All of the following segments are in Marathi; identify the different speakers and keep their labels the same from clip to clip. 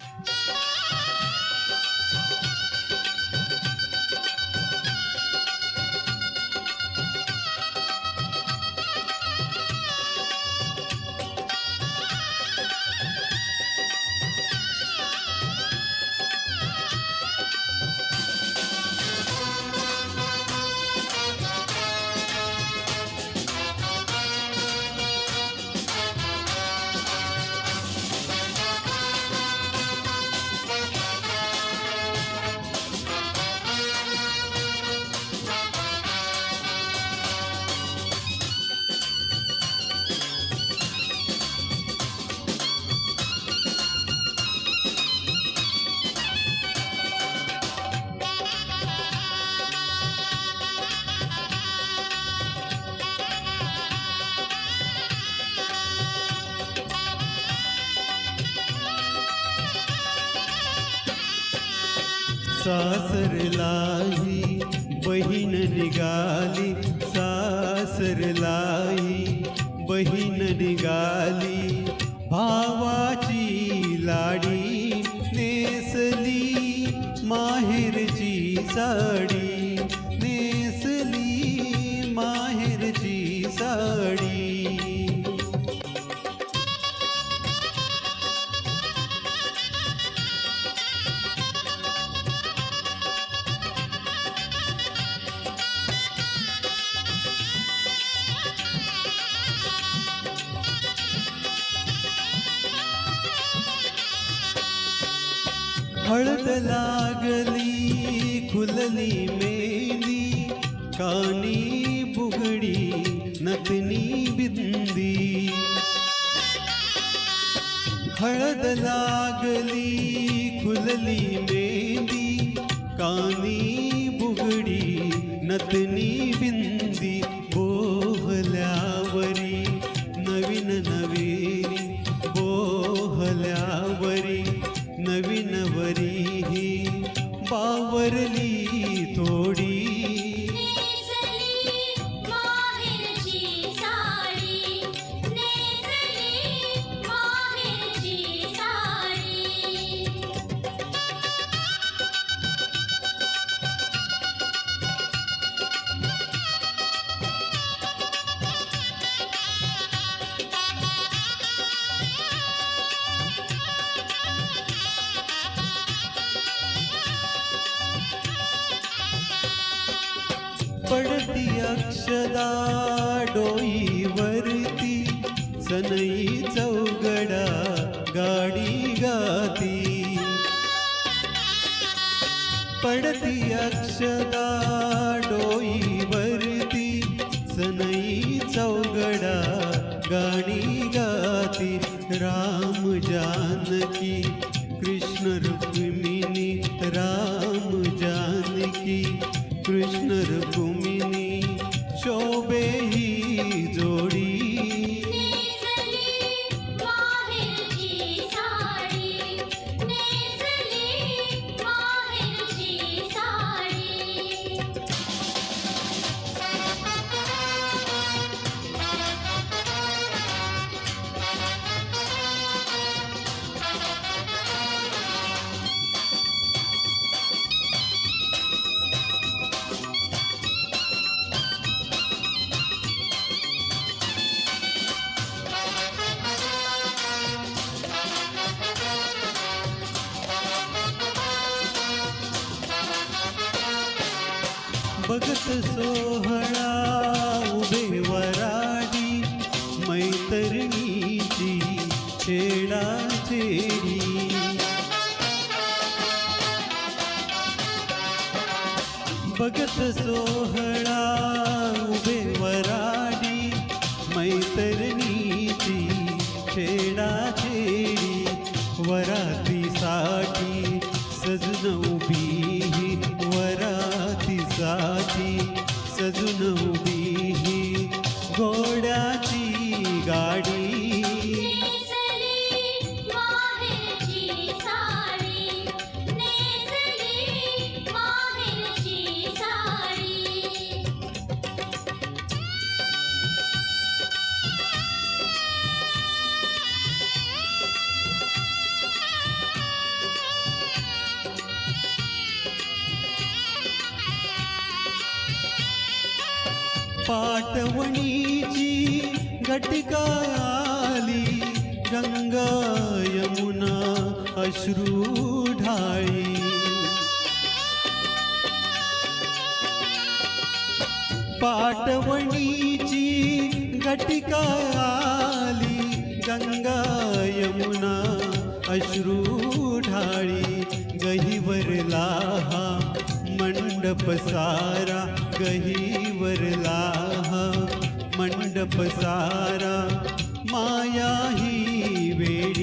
Speaker 1: Bye. सासरलाही बहीण निघाली सासरलाही बहीण निघाली. भावाची लाडी नेसली माहेरची साडी हळद लागली खुलली मेली कानी बुगडी नतनी बिंदी. हळद लागली खुलली मेली कानी बुगडी नतनी बिंदी. बोहल्यावर
Speaker 2: ಕಾವರಲಿ ತೋಡಿ
Speaker 1: पडती अक्षदा डोईवरती. सनई चौगडा गाडी गाती. पडती अक्षदा डोईवरती. सनई चौगडा गाणी गाती. राम जानकी बघत सोहळा उभे वराडी मैत्रिणीची छेडा छेडी बघत सोहळा पाटवणीची घटिका आली गंगा यमुना अश्रू ढाळी. पाटवणीची घटिका आली गंगा यमुना अश्रू ढाळी. गहिवरला हा मंडप सारा कही वरला मंडप सारा माया ही वेडी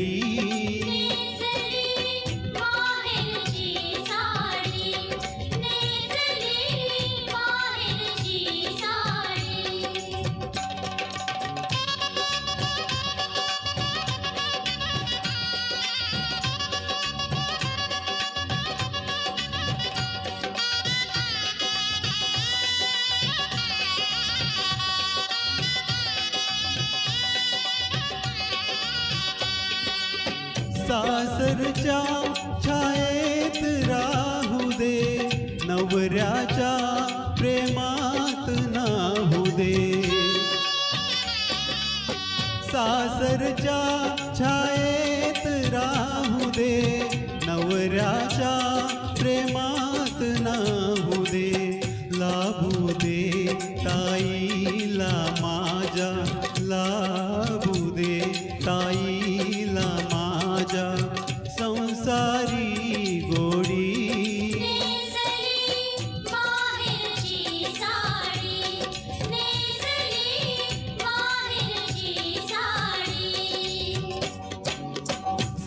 Speaker 1: सासरच्या छायेत राहू दे नवऱ्याच्या प्रेमात नाहू दे. सासरच्या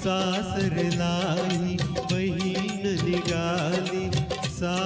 Speaker 1: सासरलाई बहीण निघाली सा